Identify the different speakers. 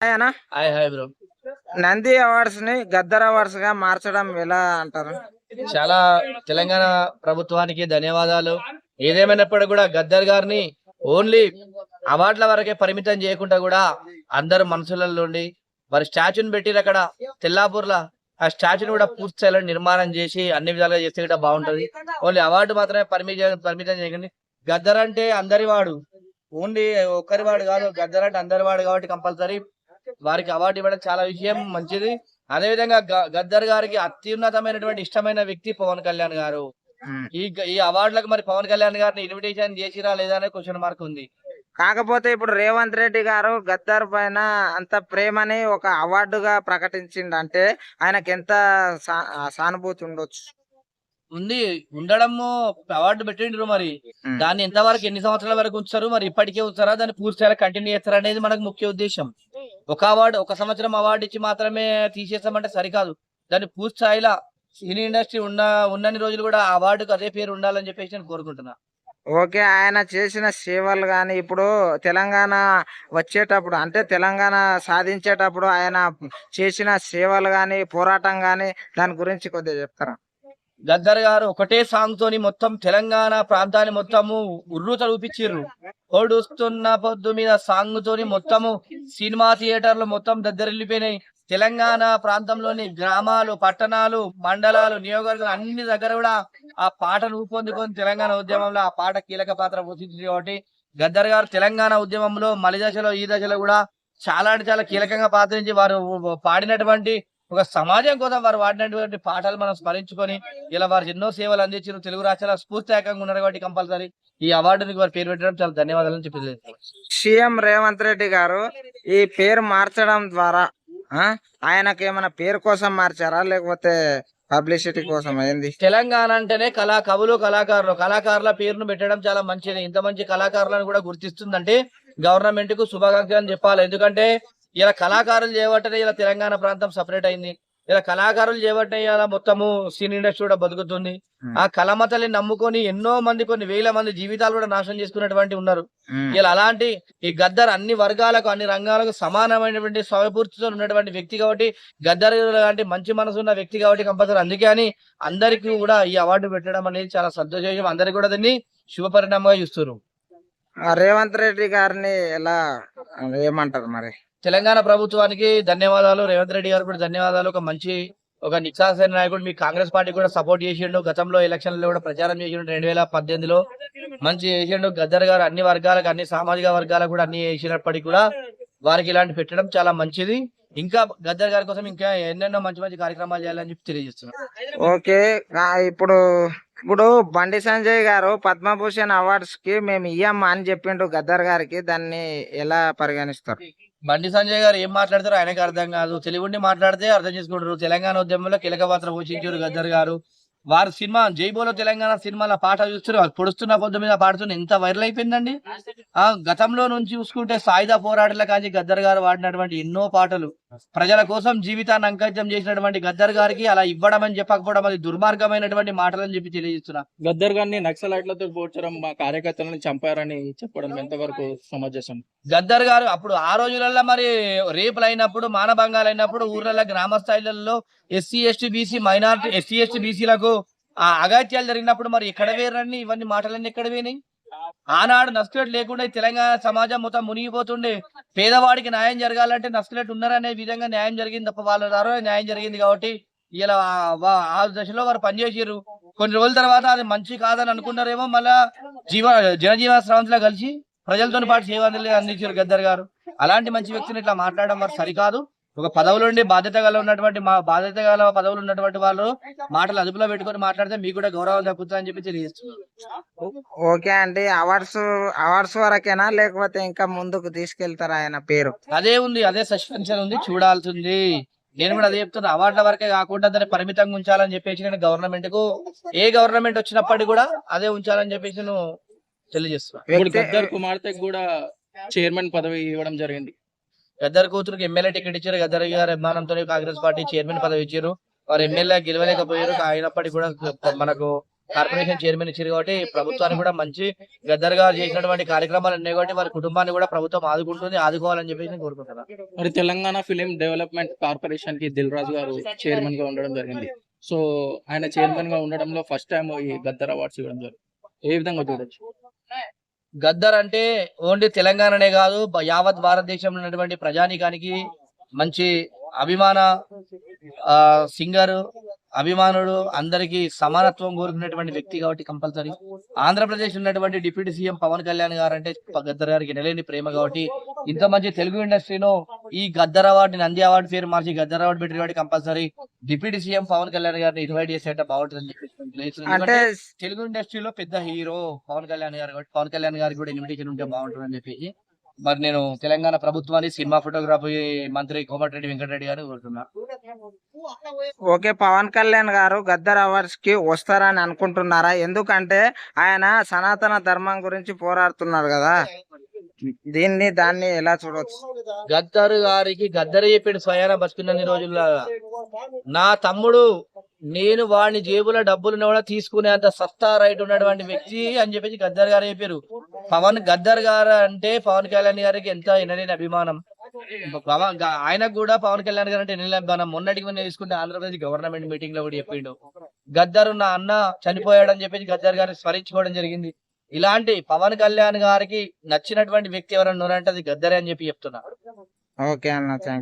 Speaker 1: Hi hi bro.
Speaker 2: Nandi అవార్డ్స్ని గద్దర్ అవార్డ్స్గా మార్చడం ఎలా అంటారు?
Speaker 1: చాలా తెలంగాణ ప్రభుత్వానికి ధన్యవాదాలు. ఏదేమైనప్పటికీ కూడా గద్దర్ గారిని ఓన్లీ అవార్డుల వరకే పరిమితం చేయకుండా కూడా అందరు మనసులలో ఉండి వారి స్టాచ్యూని పెట్టి అక్కడ తెల్లాపూర్ల ఆ స్టాచ్యూని కూడా పూర్తి స్థాయిలో నిర్మాణం చేసి అన్ని విధాలుగా చేస్తే కూడా బాగుంటది. ఓన్లీ అవార్డు మాత్రమే పరిమితం పరిమితం చేయకండి. గద్దర్ అంటే అందరి వాడు ఓన్లీ ఒక్కరి వాడు కాదు గద్దర్ అంటే అందరి వాడు కాబట్టి కంపల్సరీ వారికి అవార్డు ఇవ్వడం చాలా విషయం మంచిది. అదే విధంగా గ- గద్దర్ గారికి అత్యున్నతమైనటువంటి ఇష్టమైన వ్యక్తి పవన్ కళ్యాణ్ గారు. ఈ ఈ అవార్డులకు మరి పవన్ కళ్యాణ్ గారిని ఇన్విటేషన్ చేసిరా లేదా అనే క్వశ్చన్ మార్క్ ఉంది.
Speaker 2: కాకపోతే ఇప్పుడు రేవంత్ రెడ్డి గారు గద్దర్ పైన అంత ప్రేమని ఒక అవార్డుగా ప్రకటించిండు అంటే ఆయనకి ఎంత సానుభూతి ఉండొచ్చు?
Speaker 1: ఉంది. ఉండడము అవార్డు పెట్టిండ్రు మరి. దాన్ని ఎంతవరకు ఎన్ని సంవత్సరాల వరకు ఉంచారు మరి ఇప్పటికే ఉంచారా దాన్ని పూర్తిగా కంటిన్యూ చేస్తారా అనేది మనకు ముఖ్య ఉద్దేశం. ఒక అవార్డు ఒక సంవత్సరం అవార్డు ఇచ్చి మాత్రమే తీసేస్తామంటే సరికాదు. దాన్ని పూర్తి స్థాయిలో సినీ ఇండస్ట్రీ ఉన్న ఉన్నన్ని రోజులు కూడా ఆ అవార్డుకు అదే పేరు ఉండాలని చెప్పేసి నేను కోరుకుంటున్నా.
Speaker 2: ఓకే ఆయన చేసిన సేవలు కానీ ఇప్పుడు తెలంగాణ వచ్చేటప్పుడు అంటే తెలంగాణ సాధించేటప్పుడు ఆయన చేసిన సేవలు కానీ పోరాటం కానీ దాని గురించి కొద్దిగా చెప్తారా?
Speaker 1: గద్దర్ గారు ఒకటే సాంగ్ తోని మొత్తం తెలంగాణ ప్రాంతాన్ని మొత్తము ఉర్రూత రూపించిర్రు. ఓడుస్తున్న పొద్దు మీద సాంగ్ తోని మొత్తము సినిమా థియేటర్లు మొత్తం దద్దరిల్లిపోయినాయి తెలంగాణ ప్రాంతంలోని గ్రామాలు పట్టణాలు మండలాలు నియోజకవర్గాలు అన్ని దగ్గర కూడా ఆ పాటను రూపొందుకొని తెలంగాణ ఉద్యమంలో ఆ పాట కీలక పాత్ర పోషించింది కాబట్టి గద్దర్ గారు తెలంగాణ ఉద్యమంలో మలి దశలో ఈ దశలో కూడా చాలా అంటే చాలా కీలకంగా పాత్రించి వారు పాడినటువంటి ఒక సమాజం కోసం వారు వాడినటువంటి పాటలు మనం స్మరించుకొని ఇలా వారు ఎన్నో సేవలు అందించారు. తెలుగు రాష్ట్రాల స్ఫూర్తిదాయకంగా ఉన్నారు కాబట్టి కంపల్సరీ ఈ అవార్డునికి వారు పేరు పెట్టడం చాలా ధన్యవాదాలు అని చెప్పి
Speaker 2: సీఎం రేవంత్ రెడ్డి గారు ఈ పేరు మార్చడం ద్వారా ఆ, ఆయనకి ఏమైనా పేరు కోసం మార్చారా? లేకపోతే పబ్లిసిటీ కోసం ఏంది?
Speaker 1: తెలంగాణ అంటేనే కళా కవులు కళాకారులు. కళాకారుల పేరును పెట్టడం చాలా మంచిది. ఇంత మంచి కళాకారులను కూడా గుర్తిస్తుందంటే గవర్నమెంట్కు శుభాకాంక్షలు చెప్పాలి. ఎందుకంటే ఇలా కళాకారులు చేయబట్టే ఇలా తెలంగాణ ప్రాంతం సపరేట్ అయింది. ఇలా కళాకారులు చేయబట్టే ఇలా మొత్తము సినీ ఇండస్ట్రీ కూడా బతుకుతుంది. ఆ కళమతల్ని నమ్ముకొని ఎన్నో మంది కొన్ని వేల మంది జీవితాలు కూడా నాశనం చేసుకున్నటువంటి ఉన్నారు. ఇలా అలాంటి ఈ గద్దర్ అన్ని వర్గాలకు అన్ని రంగాలకు సమానమైనటువంటి స్వయపూర్తితో ఉన్నటువంటి వ్యక్తి కాబట్టి గద్దర్ లాంటి మంచి మనసు ఉన్న వ్యక్తి కాబట్టి కంపల్సరీ. అందుకే అని అందరికీ కూడా ఈ అవార్డు పెట్టడం అనేది చాలా సంతోషం. అందరికి కూడా దీన్ని శుభ పరిణామంగా చూస్తారు
Speaker 2: ఆ, రేవంత్ రెడ్డి గారిని ఎలా ఏమంటారు మరి?
Speaker 1: తెలంగాణ ప్రభుత్వానికి ధన్యవాదాలు. రేవంత్ రెడ్డి గారు కూడా ధన్యవాదాలు. ఒక మంచి ఒక నిక్షాసైన నాయకుడు. మీ కాంగ్రెస్ పార్టీ కూడా సపోర్ట్ చేసిండు. గతంలో ఎలక్షన్లలో కూడా ప్రచారం చేసిండు రెండు వేల పద్దెనిమిదిలో. మంచి చేసిండు. గద్దర్ గారు అన్ని వర్గాలకు అన్ని సామాజిక వర్గాలకు కూడా అన్ని చేసినప్పటికీ కూడా వారికి ఇలాంటి పెట్టడం చాలా మంచిది. ఇంకా గద్దర్ గారి కోసం ఇంకా ఎన్నెన్నో మంచి మంచి కార్యక్రమాలు చేయాలని చెప్పి తెలియజేస్తున్నాను
Speaker 2: ఓకే. ఇప్పుడు ఇప్పుడు బండి సంజయ్ గారు పద్మభూషణ్ అవార్డ్స్కి మేము ఇయ్యమ్మా అని చెప్పిండు గద్దర్ గారికి. దాన్ని ఎలా పరిగణిస్తారు?
Speaker 1: బండి సంజయ్ గారు ఏం మాట్లాడతారో ఆయనకు అర్థం కాదు. తెలుగుండి మాట్లాడితే అర్థం చేసుకుంటారు. తెలంగాణ ఉద్యమంలో కీలక పాత్ర పోషించారు గద్దర్ గారు. వారు సినిమా జైబోలో తెలంగాణ సినిమాల పాట చూస్తున్నారు. పొడుస్తున్న పొద్దు మీద పాడుతున్న ఎంత వైరల్ అయిపోయిందండి? ఆ గతంలో నుంచి చూసుకుంటే సాయుధ పోరాటాల కాంచి గద్దర్ గారు వాడినటువంటి ఎన్నో పాటలు. ప్రజల కోసం జీవితాన్ని అంకితం చేసినటువంటి గద్దర్ గారికి అలా ఇవ్వడం అని చెప్పకపోవడం అది దుర్మార్గమైనటువంటి మాటలని చెప్పి తెలియజేస్తున్నా.
Speaker 3: గద్దర్ గారిని నక్సలైట్లతో పోడ్చడం మా కార్యకర్తలను చంపారని చెప్పడం ఎంతవరకు సమంజసం?
Speaker 1: గద్దర్ గారు అప్పుడు ఆ రోజులలో మరి రేపులు అయినప్పుడు మానభంగాలు అయినప్పుడు ఊర్లలో గ్రామ స్థాయిలలో SC ST BC minority SC ST బీసీలకు ఆ అగాత్యాలు జరిగినప్పుడు మరి ఎక్కడ వేరండి ఇవన్నీ మాటలన్నీ ఎక్కడ పోయినాయి? ఆనాడు నక్సలెట్ లేకుండా తెలంగాణ సమాజం మొత్తం మునిగిపోతుండే. పేదవాడికి న్యాయం జరగాలంటే నక్సలెట్ ఉన్నారనే విధంగా న్యాయం జరిగింది తప్ప వాళ్ళ ద్వారా న్యాయం జరిగింది కాబట్టి ఇలా ఆ- దశలో వారు పనిచేసారు కొన్ని రోజుల తర్వాత అది మంచి కాదని అనుకున్నారేమో మళ్ళా జీవ జనజీవన స్రవంతిలో కలిసి ప్రజలతో పాటు సేవ అందించారు గద్దర్ గారు. అలాంటి మంచి వ్యక్తిని ఇట్లా మాట్లాడడం వారు సరికాదు. ఒక పదవులు ఉండి బాధ్యత గల ఉన్నటువంటి మా బాధ్యత గల పదవులు ఉన్నటువంటి వాళ్ళు మాటలు అదుపులో పెట్టుకొని మాట్లాడితే మీకు కూడా గౌరవం దక్కుతుందని చెప్పి తెలియజేస్తున్నారు
Speaker 2: ఓకే అండి. అవార్డ్స్ అవార్డ్స్ వరకేనా? లేకపోతే ఇంకా ముందుకు తీసుకెళ్తారా ఆయన పేరు?
Speaker 1: అదే ఉంది అదే సస్పెన్షన్ ఉంది చూడాల్సింది. నేను కూడా అదే చెప్తున్నా అవార్డుల వరకే కాకుండా దాన్ని పరిమితంగా ఉంచాలని చెప్పేసి నేను గవర్నమెంట్కు ఏ గవర్నమెంట్ వచ్చినప్పటికీ కూడా అదే ఉంచాలని చెప్పేసి నేను తెలియజేస్తున్నా.
Speaker 3: గద్దర్ కుమార్తెకు కూడా చైర్మన్ పదవి ఇవ్వడం జరిగింది.
Speaker 1: గద్దర్ కూతురుకి ఎమ్మెల్యే టికెట్ ఇచ్చారు. గద్దర్ గారు అభిమానంతో కాంగ్రెస్ పార్టీ చైర్మన్ పదవి ఇచ్చారు. వారు ఎమ్మెల్యే గెలవలేకపోయారు. అయినప్పటికీ కూడా మనకు కార్పొరేషన్ చైర్మన్ ఇచ్చారు కాబట్టి ప్రభుత్వానికి కూడా మంచి గద్దర్ గారు చేసినటువంటి కార్యక్రమాలు ఉన్నాయి కాబట్టి వారి కుటుంబాన్ని కూడా ప్రభుత్వం ఆదుకుంటుంది ఆదుకోవాలని చెప్పేసి నేను కోరుకుంటున్నాను
Speaker 3: మరి తెలంగాణ ఫిలిం డెవలప్మెంట్ కార్పొరేషన్కి దిల్ రాజు గారు చైర్మన్గా ఉండడం జరిగింది. సో ఆయన చైర్మన్గా ఉండడంలో ఫస్ట్ టైం ఈ గద్దర్ అవార్డ్స్ ఇవ్వడం జరిగింది. ఏ విధంగా చూడొచ్చు?
Speaker 1: గద్దర్ అంటే ఓన్లీ తెలంగాణనే కాదు యావత్ భారతదేశంలో ఉన్నటువంటి ప్రజానికానికి మంచి అభిమాన ఆ సింగర్ అభిమానుడు అందరికి సమానత్వం కోరుకున్నటువంటి వ్యక్తి కాబట్టి కంపల్సరీ. ఆంధ్రప్రదేశ్ ఉన్నటువంటి డిప్యూటీ సీఎం పవన్ కళ్యాణ్ గారు అంటే గద్దర్ గారికి నెలేని ప్రేమ కాబట్టి ఇంత మంచి తెలుగు ఇండస్ట్రీలో ఈ గద్దర్ అవార్డు నంది అవార్డు పేరు మార్చి గద్దర్ అవార్డు పెట్టిన compulsory deputy CM Pawan Kalyan గారిని ఇన్వైట్ చేసేట బాగుంటుందని చెప్పేసి ఎందుకంటే తెలుగు ఇండస్ట్రీలో పెద్ద హీరో పవన్ కళ్యాణ్ గారు కాబట్టి పవన్ కళ్యాణ్ గారికి కూడా ఇన్విటేషన్ ఉంటే బాగుంటుందని చెప్పేసి మరి నేను తెలంగాణ ప్రభుత్వాన్ని సినిమా ఫోటోగ్రఫీ మంత్రి కోమటిరెడ్డి వెంకటరెడ్డి గారిని కోరుతున్నా.
Speaker 2: ఓకే పవన్ కళ్యాణ్ గారు గద్దర్ అవర్స్కి వస్తారని అనుకుంటున్నారా? ఎందుకంటే ఆయన సనాతన ధర్మం గురించి పోరాడుతున్నారు కదా. దీన్ని దాన్ని ఎలా చూడవచ్చు
Speaker 1: గద్దరు గారికి గద్దర్ చెప్పాడు స్వయాన బతుకున్నన్ని రోజుల్లో. నా తమ్ముడు నేను వాడిని జేబులో డబ్బులు కూడా తీసుకునేంత సత్తా రైట్ ఉన్నటువంటి వ్యక్తి అని చెప్పేసి గద్దర్ గారు చెప్పారు. పవన్ గద్దర్ గారు అంటే పవన్ కళ్యాణ్ గారికి ఎంత ఎనలేని అభిమానం. పవన్ ఆయనకు కూడా పవన్ కళ్యాణ్ గారు అంటే అభిమానం మొన్నటికి మొన్న తీసుకుంటే ఆంధ్రప్రదేశ్ గవర్నమెంట్ మీటింగ్లో కూడా చెప్పిండు. గద్దరు నా అన్న చనిపోయాడని చెప్పేసి గద్దర్ గారిని స్మరించుకోవడం జరిగింది. ఇలాంటి పవన్ కళ్యాణ్ గారికి నచ్చినటువంటి వ్యక్తి ఎవరన్నా ఉన్నారంటే అది గద్దరే అని చెప్పి చెప్తున్నా.
Speaker 2: ఓకే అన్న థ్యాంక్